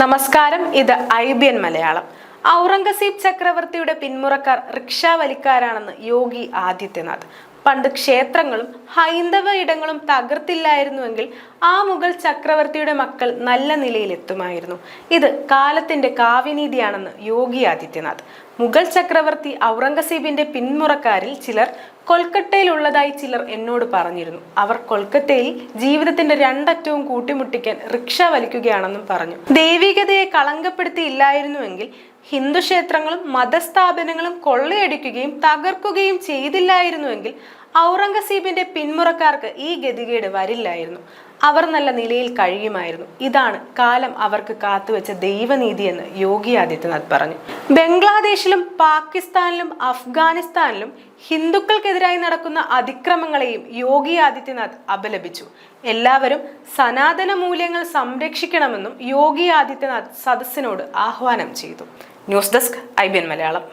നമസ്കാരം ഇത് I B N Malayalam. Aurangzeb ചക്രവർത്തിയുടെ പിന്മുറക്കാർ റിക്ഷാ വലിക്കാരാണെന്ന് യോഗി ആദിത്യനാഥ്. പണ്ട് ക്ഷേത്രങ്ങളും ഹൈന്ദവ ഇടങ്ങളും തകർത്തില്ലായിരുന്നുവെങ്കിൽ ആ മുഗൾ ചക്രവർത്തിയുടെ മക്കൾ നല്ല നിലയിലെത്തുമായിരുന്നു. ഇത് കാലത്തിന്റെ കാവ്യനീതിയാണെന്ന് യോഗി ആദിത്യനാഥ്. മുഗൾ ചക്രവർത്തി ഔറംഗസീബിന്റെ പിന്മുറക്കാരിൽ ചിലർ കൊൽക്കത്തയിലുള്ളതായി ചിലർ എന്നോട് പറഞ്ഞിരുന്നു. അവർ കൊൽക്കത്തയിൽ ജീവിതത്തിന്റെ രണ്ടറ്റവും കൂട്ടിമുട്ടിക്കാൻ റിക്ഷ വലിക്കുകയാണെന്നും പറഞ്ഞു. ദൈവികതയെ കളങ്കപ്പെടുത്തിയില്ലായിരുന്നുവെങ്കിൽ ഹിന്ദു ക്ഷേത്രങ്ങളും മതസ്ഥാപനങ്ങളും കൊള്ളയടിക്കുകയും തകർക്കുകയും ചെയ്തില്ലായിരുന്നുവെങ്കിൽ ഔറംഗസീബിന്റെ പിന്മുറക്കാർക്ക് ഈ ഗതികേട് വരില്ലായിരുന്നു. അവർ നല്ല നിലയിൽ കഴിയുമായിരുന്നു. ഇതാണ് കാലം അവർക്ക് കാത്തുവെച്ച ദൈവനീതി എന്ന് യോഗി ആദിത്യനാഥ് പറഞ്ഞു. ബംഗ്ലാദേശിലും പാകിസ്ഥാനിലും അഫ്ഗാനിസ്ഥാനിലും ഹിന്ദുക്കൾക്കെതിരായി നടക്കുന്ന അതിക്രമങ്ങളെയും യോഗി ആദിത്യനാഥ് അപലപിച്ചു. എല്ലാവരും സനാതന മൂല്യങ്ങൾ സംരക്ഷിക്കണമെന്നും യോഗി ആദിത്യനാഥ് സദസ്സിനോട് ആഹ്വാനം ചെയ്തു. News desk I B N Malayalam.